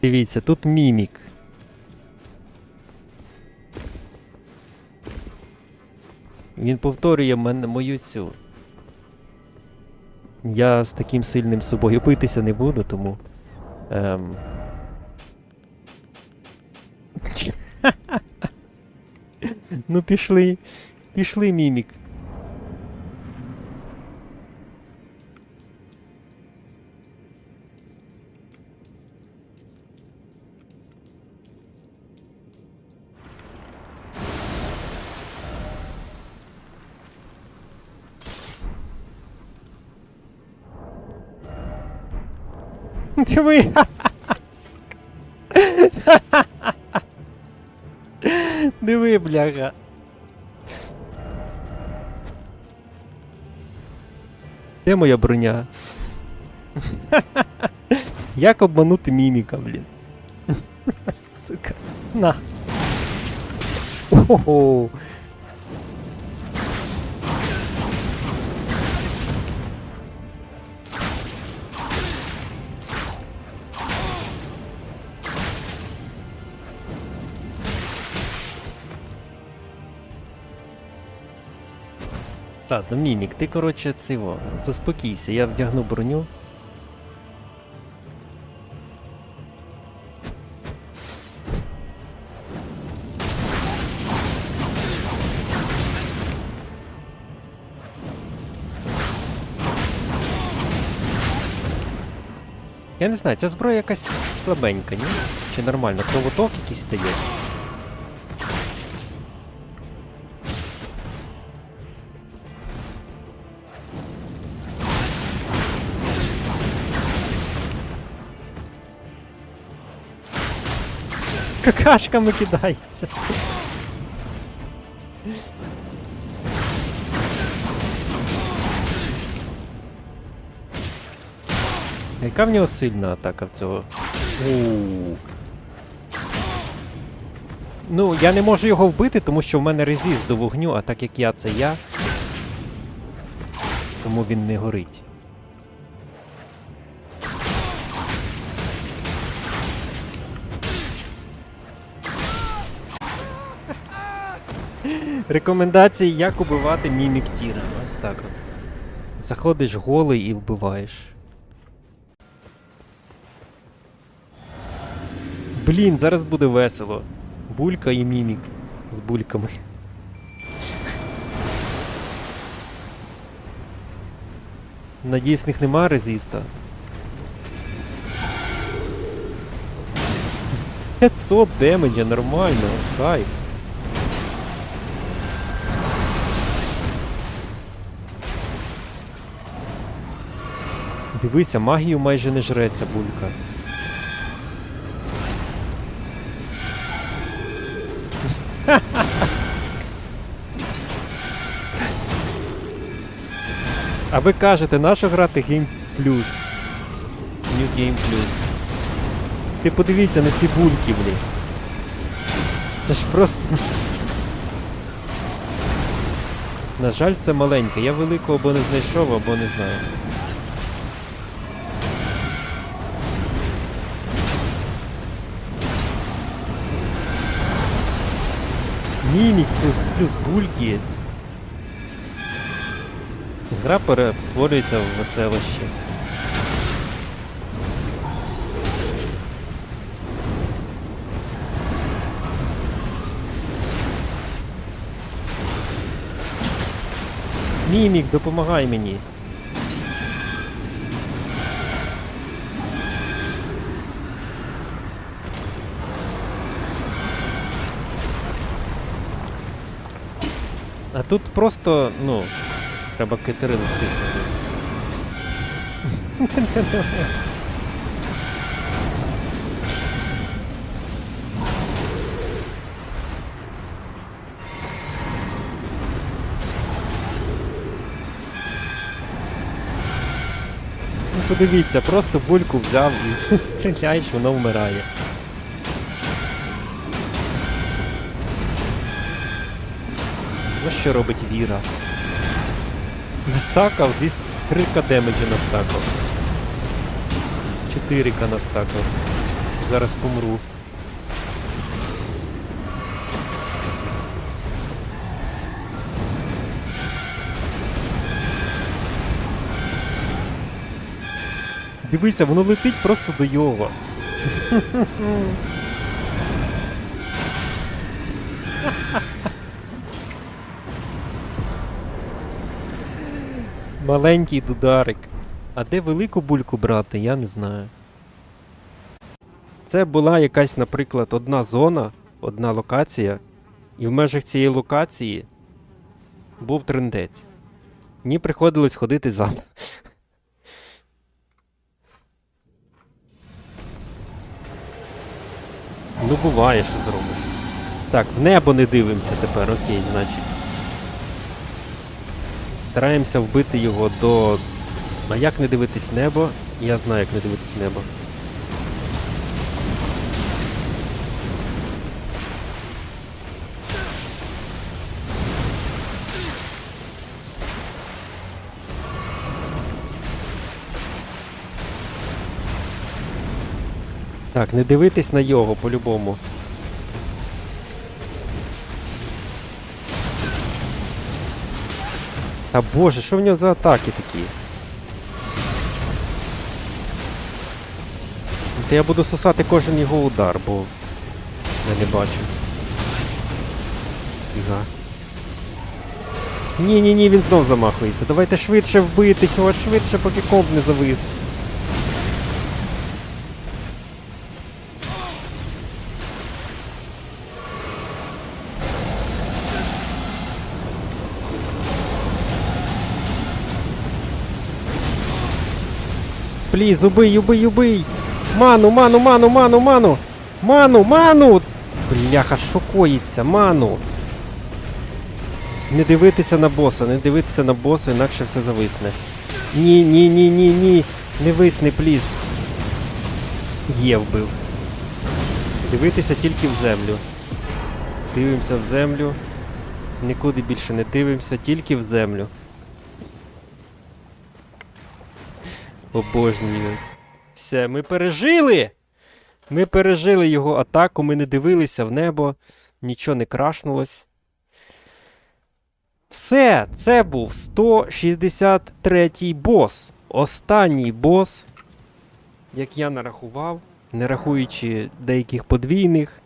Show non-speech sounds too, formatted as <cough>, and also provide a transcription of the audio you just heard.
Дивіться, тут мімік. Він повторює мене мою цю. Я з таким сильним собою битися не буду, тому. Ем... <laughs> ну пішли. Пішли, мімік. <laughs> Диви. Диви, бляха. Де моя броня? <laughs> Як обманути міміка, блін? <laughs> Сука. На. Ого. Ладно, мімік, ти коротше цього. Заспокійся, я вдягну броню. Я не знаю, ця зброя якась слабенька, ні? Чи нормально? Кровоток якийсь стає? Какашками кидається. Яка в нього сильна атака в цього? У. Ну, я не можу його вбити, тому що в мене резист до вогню, а так як я це я. Тому він не горить. Рекомендації, як убивати мімік тіра. Ось так. Заходиш голий і вбиваєш. Блін, зараз буде весело. Булька і мімік з бульками. Надіюсь, в них нема резиста. 500 демеджа, нормально, кайф. Дивися, магію майже не жреться булька. А ви кажете, нащо грати Game Plus? New Game Plus. Ти подивіться на ці бульки, блін. Це ж просто. На жаль, це маленьке. Я великого або не знайшов, або не знаю. Мімік плюс, плюс бульки. Гра перетворюється в веселище. Мімік, допомагай мені. А тут просто, ну, треба Катерину стиснути. Ну подивіться, просто бульку взяв і <laughs> стріляєш, воно вмирає. Ось що робить Віра. Настакав, десь 3 к демеджі настакав. 4 к настакав. Зараз помру. Дивися, воно летить просто до Йова. <laughs> Маленький дударик. А де велику бульку брати, я не знаю. Це була якась, наприклад, одна зона, одна локація, і в межах цієї локації був трендець. Мені приходилось ходити за. Ну буває, що зробиш. Так, в небо не дивимося тепер, окей, значить. Стараємося вбити його до. А як не дивитись небо? Я знаю, як не дивитись небо. Так, не дивитись на його по-любому. Та боже, що в нього за атаки такі? Та я буду сосати кожен його удар, бо я не бачу. Фіга. Ні, ні, він знов замахується. Давайте швидше вбити його, швидше, поки комп не завис. Пліз, убий, убий, убий! Ману, ману, ману, ману, ману! Ману, ману! Бляха, що коїться, ману! Не дивитися на боса, не дивитися на боса, інакше все зависне. Ні, ні, ні, ні, ні. Не висни, пліз. Є вбив. Дивитися тільки в землю. Дивимося в землю. Нікуди більше не дивимося, тільки в землю. Обожнюю. Все, ми пережили! Ми пережили його атаку, ми не дивилися в небо, нічого не крашнулось. Все, це був 163-й бос. Останній бос, як я нарахував, не рахуючи деяких подвійних.